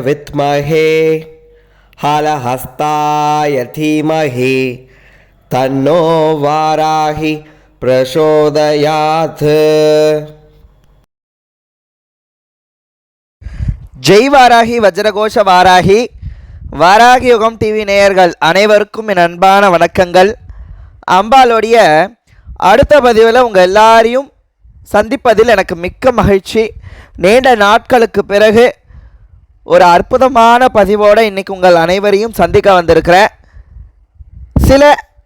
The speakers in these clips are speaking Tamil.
विद्महे हलहस्ताय धीमहि तन्नो वाराहि प्रचोदयात् ஜெய் வாராகி வஜ்ரகோஷ வாராகி வாராகி யுகம் டிவி நேயர்கள் அனைவருக்கும் என் அன்பான வணக்கங்கள் அம்பாளுடைய அடுத்த பதிவில் உங்கள் எல்லாரையும் சந்திப்பதில் எனக்கு மிக்க மகிழ்ச்சி நீண்ட நாட்களுக்கு பிறகு ஒரு அற்புதமான பதிவோடு இன்னைக்கு உங்கள் அனைவரையும் சந்திக்க வந்திருக்கிறேன் சில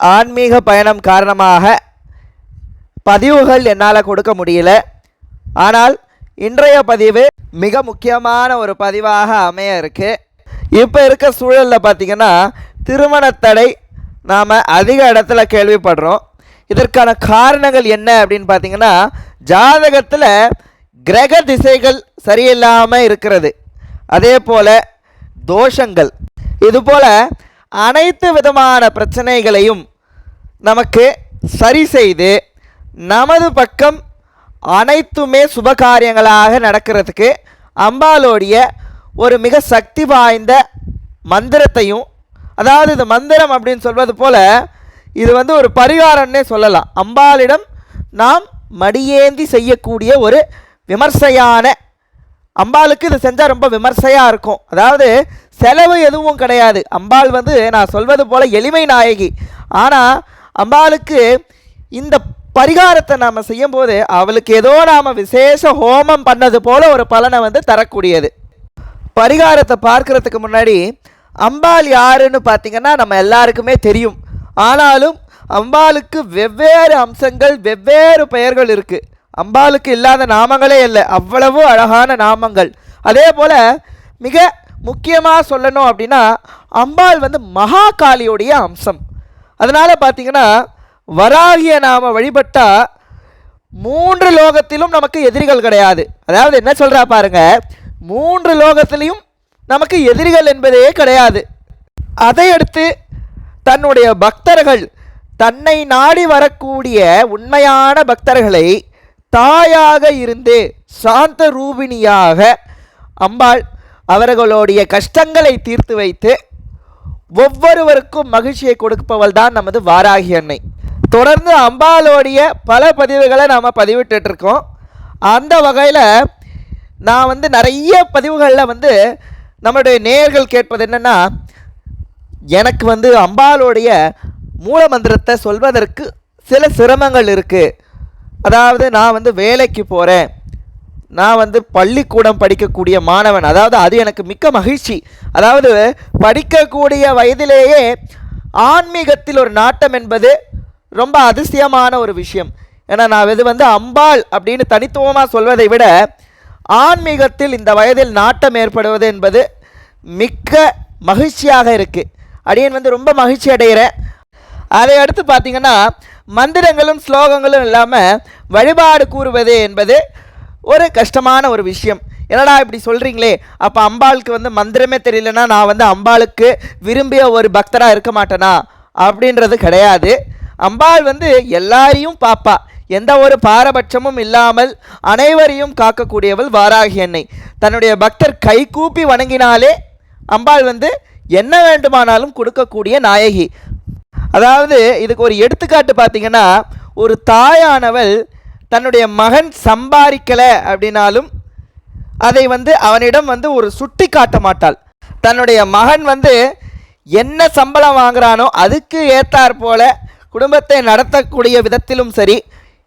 ஆன்மீக பயணம் காரணமாக பதிவுகள் என்னால் கொடுக்க முடியல. ஆனால் இன்றைய பதிவு மிக முக்கியமான ஒரு பதிவாக அமைய இருக்கு இப்போ இருக்க சூழலில் பார்த்தீங்கன்னா திருமணத்தடை நாம் அதிக இடத்துல கேள்விப்படுறோம். இதற்கான காரணங்கள் என்ன அப்படின்னு பார்த்தீங்கன்னா ஜாதகத்தில் கிரக திசைகள் சரியில்லாமல் இருக்கிறது. அதே போல் தோஷங்கள். இதுபோல் அனைத்து விதமான பிரச்சனைகளையும் நமக்கு சரி செய்து நமது பக்கம் அனைத்துமே சுபகாரியங்களாக நடக்கிறதுக்கு அம்பாலோடைய ஒரு மிக சக்தி வாய்ந்த மந்திரத்தையும் அதாவது இது மந்திரம் அப்படின்னு சொல்வது போல் இது வந்து ஒரு பரிகாரம்னே சொல்லலாம். அம்பாளிடம் நாம் மடியேந்தி செய்யக்கூடிய ஒரு விமர்சையான அம்பாளுக்கு இது செஞ்சால் ரொம்ப விமர்சையாக இருக்கும். அதாவது செலவு எதுவும் கிடையாது. அம்பாள் வந்து நான் சொல்வது போல் எளிமை நாயகி. ஆனால் அம்பாளுக்கு இந்த பரிகாரத்தை நாம் செய்யும்போது அவளுக்கு ஏதோ நாம் விசேஷ ஹோமம் பண்ணது போல் ஒரு பலனை வந்து தரக்கூடியது. பரிகாரத்தை பார்க்குறதுக்கு முன்னாடி அம்பாள் யாருன்னு பார்த்தீங்கன்னா நம்ம எல்லாருக்குமே தெரியும். ஆனாலும் அம்பாளுக்கு வெவ்வேறு அம்சங்கள் வெவ்வேறு பெயர்கள் இருக்குது அம்பாளுக்கு இல்லாத நாமங்களே இல்லை. அவ்வளவு அழகான நாமங்கள். அதே போல் மிக முக்கியமாக சொல்லணும் அப்படின்னா அம்பாள் வந்து மகாகாளியுடைய அம்சம். அதனால் பார்த்தீங்கன்னா வராகிய நாம வழிபட்டால் மூன்று லோகத்திலும் நமக்கு எதிரிகள் கிடையாது. அதாவது என்ன சொல்கிறா பாருங்க மூன்று லோகத்திலையும் நமக்கு எதிரிகள் என்பதே கிடையாது. அதையடுத்து தன்னுடைய பக்தர்கள் தன்னை நாடி வரக்கூடிய உண்மையான பக்தர்களை தாயாக இருந்து சாந்த ரூபிணியாக அம்பாள் அவர்களுடைய கஷ்டங்களை தீர்த்து வைத்து ஒவ்வொருவருக்கும் மகிழ்ச்சியை கொடுப்பவள் தான் நமது வாராகி அன்னை. தொடர்ந்து அம்பாலோடைய பல பதிவுகளை நாம் பதிவிட்டுருக்கோம் இருக்கோம் அந்த வகையில் நான் வந்து நிறைய பதிவுகளில் வந்து நம்மளுடைய நேயர்கள் கேட்பது என்னென்னா எனக்கு வந்து அம்பாலோடைய மூலமந்திரத்தை சொல்வதற்கு சில சிரமங்கள் இருக்குது அதாவது நான் வந்து வேலைக்கு போகிறேன் நான் வந்து பள்ளிக்கூடம் படிக்கக்கூடிய மாணவன். அதாவது அது எனக்கு மிக்க மகிழ்ச்சி. அதாவது படிக்கக்கூடிய வயதிலேயே ஆன்மீகத்தில் ஒரு நாட்டம் என்பது ரொம்ப அதிசயமான ஒரு விஷயம். ஏன்னா நான் இது வந்து அம்பாள் அப்படின்னு தனித்துவமாக சொல்வதை விட ஆன்மீகத்தில் இந்த வயதில் நாட்டம் ஏற்படுவது என்பது மிக்க மகிழ்ச்சியாக இருக்குது அடியன் வந்து ரொம்ப மகிழ்ச்சி அடைகிறேன் அதை அடுத்து பார்த்திங்கன்னா மந்திரங்களும் ஸ்லோகங்களும் இல்லாமல் வழிபாடு கூறுவது என்பது ஒரு கஷ்டமான ஒரு விஷயம். என்னடா இப்படி சொல்கிறீங்களே அப்போ அம்பாளுக்கு வந்து மந்திரமே தெரியலனா நான் வந்து அம்பாளுக்கு விரும்பிய ஒரு பக்தராக இருக்க மாட்டேனா? அப்படின்றது கிடையாது. அம்பாள் வந்து எல்லாரையும் பாப்பா. எந்த ஒரு பாரபட்சமும் இல்லாமல் அனைவரையும் காக்கக்கூடியவள் வாராகி என்னை தன்னுடைய பக்தர் கை கூப்பி வணங்கினாலே அம்பாள் வந்து என்ன வேண்டுமானாலும் கொடுக்கக்கூடிய நாயகி. அதாவது இதுக்கு ஒரு எடுத்துக்காட்டு பார்த்தீங்கன்னா ஒரு தாயானவள் தன்னுடைய மகன் சம்பாதிக்கலை அப்படின்னாலும் அதை வந்து அவனிடம் வந்து ஒரு சுட்டி காட்ட மாட்டாள். தன்னுடைய மகன் வந்து என்ன சம்பளம் வாங்குறானோ அதுக்கு ஏத்தாற் போல குடும்பத்தை நடத்தக்கூடிய விதத்திலும் சரி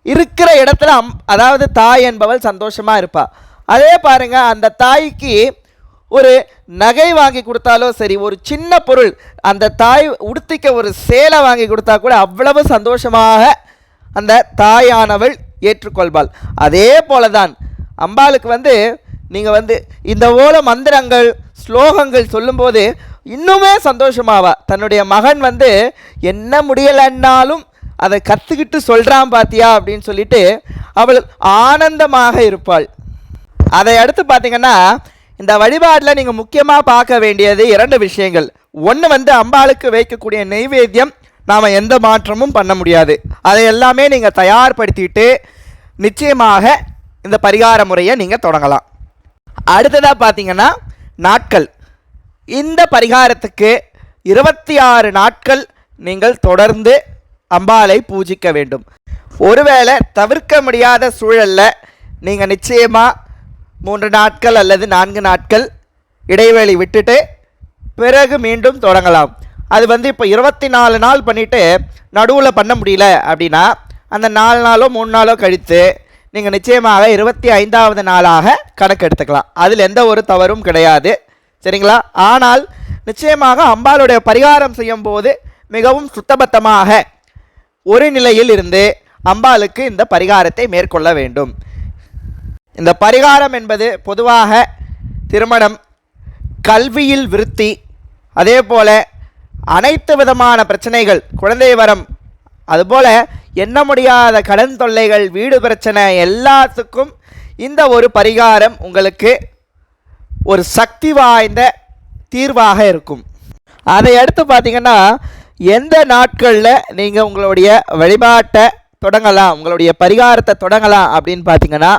இருக்கிற இடத்துல அம் அதாவது தாய் என்பவள் சந்தோஷமாக இருப்பாள் அதே பாருங்க அந்த தாய்க்கு ஒரு நகை வாங்கி கொடுத்தாலோ சரி ஒரு சின்ன பொருள் அந்த தாய் உடுத்திக்க ஒரு சேலை வாங்கி கொடுத்தா கூட அவ்வளவு சந்தோஷமாக அந்த தாயானவள் ஏற்றுக்கொள்வாள். அதே போல தான் அம்பாளுக்கு வந்து நீங்கள் வந்து இந்த ஓல மந்திரங்கள் ஸ்லோகங்கள் சொல்லும்போது இன்னுமே சந்தோஷமாவா? தன்னுடைய மகன் வந்து என்ன முடியலைன்னாலும் அதை கற்றுக்கிட்டு சொல்கிறான் பாத்தியா? அப்படின்னு சொல்லிட்டு அவள் ஆனந்தமாக இருப்பாள். அதை அடுத்து பார்த்தீங்கன்னா இந்த வழிபாட்டில் நீங்கள் முக்கியமாக பார்க்க வேண்டியது இரண்டு விஷயங்கள். ஒன்று வந்து அம்பாளுக்கு வைக்கக்கூடிய நெய்வேத்தியம் நாம் எந்த மாற்றமும் பண்ண முடியாது. அதை எல்லாமே நீங்கள் தயார்படுத்திட்டு நிச்சயமாக இந்த பரிகார முறையை நீங்கள் தொடங்கலாம். அடுத்ததாக பார்த்தீங்கன்னா நாட்கள். இந்த பரிகாரத்துக்கு இருபத்தி ஆறு நாட்கள் நீங்கள் தொடர்ந்து அம்பாளை பூஜிக்க வேண்டும். ஒருவேளை தவிர்க்க முடியாத சூழலில் நீங்கள் நிச்சயமாக மூன்று நாட்கள் அல்லது நான்கு நாட்கள் இடைவெளி விட்டுட்டு பிறகு மீண்டும் தொடங்கலாம். அது வந்து இப்போ இருபத்தி நாலு நாள் பண்ணிவிட்டு நடுவில் பண்ண முடியல அப்படின்னா அந்த நாலு நாளோ மூணு நாளோ கழித்து நீங்கள் நிச்சயமாக இருபத்தி ஐந்தாவது நாளாக கணக்கு எடுத்துக்கலாம். அதில் எந்த ஒரு தவறும் கிடையாது. சரிங்களா? ஆனால் நிச்சயமாக அம்பாளுடைய பரிகாரம் செய்யும் போது மிகவும் சுத்தபத்தமாக ஒரு நிலையில் இருந்து அம்பாளுக்கு இந்த பரிகாரத்தை மேற்கொள்ள வேண்டும். இந்த பரிகாரம் என்பது பொதுவாக திருமணம் கல்வியில் விருத்தி அதே போல அனைத்து விதமான பிரச்சனைகள் குழந்தை வரம் அதுபோல் எண்ண முடியாத கடன் தொல்லைகள் வீடு பிரச்சனை எல்லாத்துக்கும் இந்த ஒரு பரிகாரம் உங்களுக்கு ஒரு சக்தி வாய்ந்த தீர்வாக இருக்கும். அதை அடுத்து பார்த்தீங்கன்னா எந்த நாட்களில் நீங்கள் உங்களுடைய வழிபாட்டை தொடங்கலாம் உங்களுடைய பரிகாரத்தை தொடங்கலாம் அப்படின்னு பார்த்தீங்கன்னா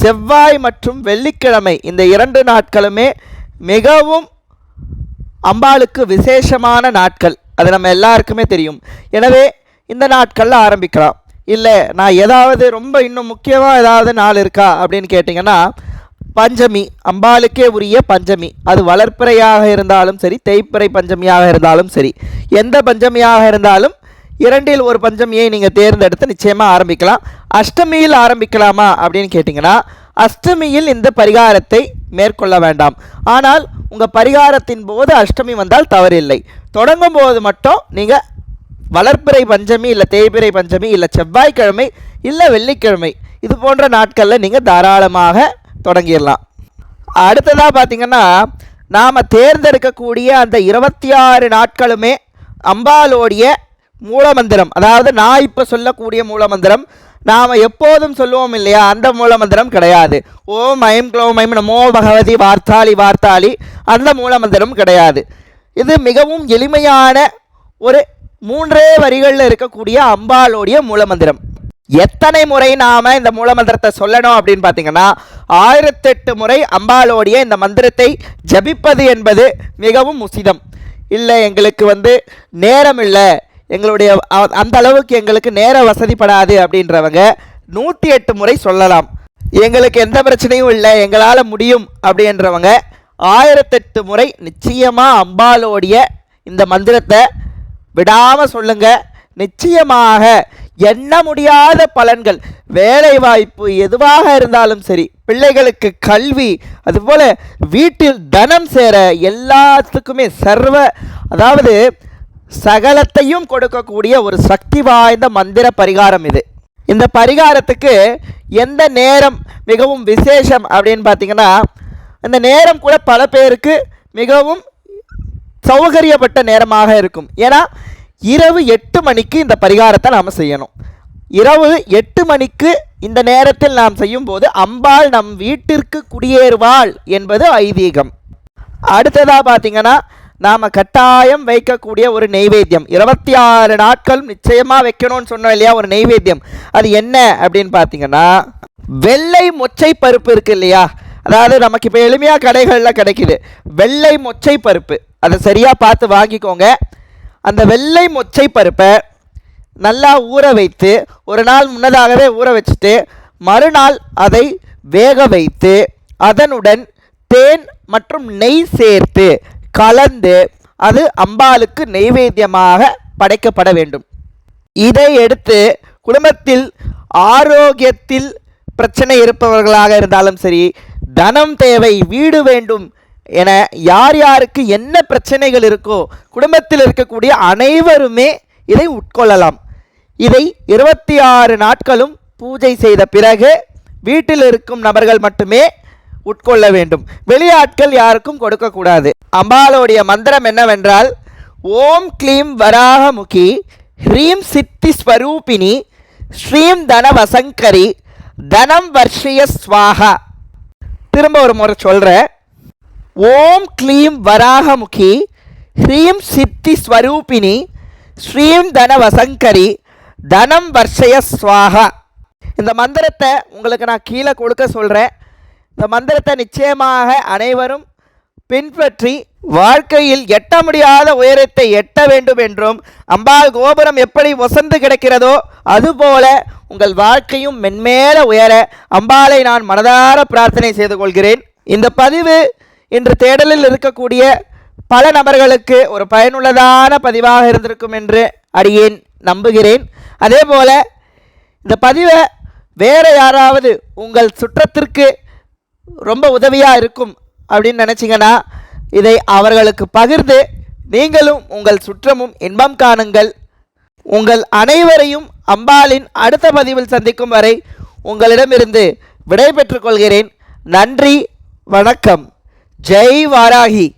செவ்வாய் மற்றும் வெள்ளிக்கிழமை இந்த இரண்டு நாட்களுமே மிகவும் அம்பாளுக்கு விசேஷமான நாட்கள். அது நம்ம எல்லாருக்குமே தெரியும். எனவே இந்த நாட்களில் ஆரம்பிக்கலாம். இல்லை நான் ஏதாவது ரொம்ப இன்னும் முக்கியமாக ஏதாவது நாள் இருக்கா அப்படின்னு கேட்டிங்கன்னா பஞ்சமி அம்பாளுக்கே உரிய பஞ்சமி. அது வளர்ப்பிறையாக இருந்தாலும் சரி தேய்ப்பிறை பஞ்சமியாக இருந்தாலும் சரி. எந்த பஞ்சமியாக இருந்தாலும் இரண்டில் ஒரு பஞ்சமியை நீங்கள் தேர்ந்தெடுத்து நிச்சயமாக ஆரம்பிக்கலாம். அஷ்டமியில் ஆரம்பிக்கலாமா அப்படின்னு கேட்டிங்கன்னா அஷ்டமியில் இந்த பரிகாரத்தை மேற்கொள்ள வேண்டாம். ஆனால் உங்கள் பரிகாரத்தின் போது அஷ்டமி வந்தால் தவறில்லை. தொடங்கும் போது மட்டும் நீங்கள் வளர்ப்பிறை பஞ்சமி இல்லை தேய்பிறை பஞ்சமி இல்லை செவ்வாய்க்கிழமை இல்லை வெள்ளிக்கிழமை இது போன்ற நாட்களில் நீங்கள் தாராளமாக தொடங்கிடலாம். அடுத்ததாக பார்த்தீங்கன்னா நாம் தேர்ந்தெடுக்கக்கூடிய அந்த இருபத்தி ஆறு நாட்களுமே அம்பாலோடைய மூலமந்திரம் அதாவது நான் இப்போ சொல்லக்கூடிய மூலமந்திரம் நாம் எப்போதும் சொல்லுவோம் இல்லையா அந்த மூலமந்திரம் கிடையாது. ஓம் ஐம் க்ளோம் ஐம் நமோ பகவதி வார்த்தாளி வார்த்தாளி அந்த மூலமந்திரம் கிடையாது. இது மிகவும் எளிமையான ஒரு மூன்றே வரிகளில் இருக்கக்கூடிய அம்பாளுடைய மூலமந்திரம். எத்தனை முறை நாம் இந்த மூலமந்திரத்தை சொல்லணும் அப்படின்னு பார்த்தீங்கன்னா ஆயிரத்தெட்டு முறை அம்பாளோடைய இந்த மந்திரத்தை ஜபிப்பது என்பது மிகவும் உசிதம். இல்லை எங்களுக்கு வந்து நேரம் இல்லை எங்களுடைய அந்த அளவுக்கு எங்களுக்கு நேர வசதிப்படாது அப்படின்றவங்க நூற்றி எட்டு முறை சொல்லலாம். எங்களுக்கு எந்த பிரச்சனையும் இல்லை எங்களால் முடியும் அப்படின்றவங்க ஆயிரத்தெட்டு முறை நிச்சயமாக அம்பாலோடைய இந்த மந்திரத்தை விடாமல் சொல்லுங்கள் நிச்சயமாக எண்ண முடியாத பலன்கள் வேலை வாய்ப்பு எதுவாக இருந்தாலும் சரி பிள்ளைகளுக்கு கல்வி அதுபோல் வீட்டில் தனம் சேர எல்லாத்துக்குமே சர்வ அதாவது சகலத்தையும் கொடுக்கக்கூடிய ஒரு சக்தி வாய்ந்த மந்திர பரிகாரம் இது. இந்த பரிகாரத்துக்கு எந்த நேரம் மிகவும் விசேஷம் அப்படின்னு பார்த்தீங்கன்னா இந்த நேரம் கூட பல பேருக்கு மிகவும் சௌகரியப்பட்ட நேரமாக இருக்கும். ஏன்னா இரவு எட்டு மணிக்கு இந்த பரிகாரத்தை நாம் செய்யணும். இரவு எட்டு மணிக்கு இந்த நேரத்தில் நாம் செய்யும்போது அம்பாள் நம் வீட்டிற்கு குடியேறுவாள் என்பது ஐதீகம். அடுத்ததாக பார்த்தீங்கன்னா நாம் கட்டாயம் வைக்கக்கூடிய ஒரு நெய்வேத்தியம். இருபத்தி ஆறு நாட்கள் நிச்சயமாக வைக்கணும்னு சொன்னோம் இல்லையா ஒரு நெய்வேத்தியம். அது என்ன அப்படின்னு பார்த்தீங்கன்னா வெள்ளை மொச்சை பருப்பு இருக்குது இல்லையா? அதாவது நமக்கு இப்போ எளிமையாக கடைகளில் கிடைக்குது. வெள்ளை மொச்சை பருப்பு. அதை சரியாக பார்த்து வாங்கிக்கோங்க. அந்த வெள்ளை மொச்சை பருப்பை நல்லா ஊற வைத்து ஒரு நாள் முன்னதாகவே ஊற வச்சுட்டு மறுநாள் அதை வேக வைத்து அதனுடன் தேன் மற்றும் நெய் சேர்த்து கலந்து அது அம்பாளுக்கு நெய்வேத்தியமாக படைக்கப்பட வேண்டும். இதை எடுத்து குடும்பத்தில் ஆரோக்கியத்தில் பிரச்சனை இருப்பவர்களாக இருந்தாலும் சரி தனம் தேவை வீடு வேண்டும் என யார் யாருக்கு என்ன பிரச்சனைகள் இருக்கோ குடும்பத்தில் இருக்கக்கூடிய அனைவருமே இதை உட்கொள்ளலாம். இதை இருபத்தி ஆறு நாட்களும் பூஜை செய்த பிறகு வீட்டில் இருக்கும் நபர்கள் மட்டுமே உட்கொள்ள வேண்டும். வெளியாட்கள் யாருக்கும் கொடுக்கக்கூடாது. அம்பாலோடைய மந்திரம் என்னவென்றால் ஓம் க்ளீம் வராகமுகி ஹ்ரீம் சித்தி ஸ்வரூபிணி ஸ்ரீம் தன வசங்கரி தனம் வர்ஷிய ஸ்வாகா. திரும்ப ஒரு முறை சொல்கிறேன் ஓம் க்ளீம் வராகமுகி ஹ்ரீம் சித்தி ஸ்வரூபிணி ஸ்ரீம் தன வசங்கரி தனம் வர்ஷய ஸ்வாகா. இந்த மந்திரத்தை உங்களுக்கு நான் கீழே கொடுக்க சொல்கிறேன் இந்த மந்திரத்தை நிச்சயமாக அனைவரும் பின்பற்றி வாழ்க்கையில் எட்ட முடியாத உயரத்தை எட்ட வேண்டும் என்றும் அம்பாள் கோபுரம் எப்படி ஒசந்து கிடக்கிறதோ அதுபோல உங்கள் வாழ்க்கையும் மென்மேல உயர அம்பாளை நான் மனதார பிரார்த்தனை செய்து கொள்கிறேன். இந்த பதிவு இன்று தேடலில் இருக்கக்கூடிய பல நபர்களுக்கு ஒரு பயனுள்ளதான பதிவாக இருந்திருக்கும் என்று அடியேன் நம்புகிறேன். அதே போல இந்த பதிவை வேறு யாராவது உங்கள் சுற்றத்திற்கு ரொம்ப உதவியாக இருக்கும் அப்படின்னு நினச்சிங்கன்னா இதை அவர்களுக்கு பகிர்ந்து நீங்களும் உங்கள் சுற்றமும் இன்பம் காணுங்கள். உங்கள் அனைவரையும் அம்பாளின் அடுத்த பதிவில் சந்திக்கும் வரை உங்களிடமிருந்து விடை பெற்றுக்கொள்கிறேன் நன்றி வணக்கம். ஜெய் வாராகி.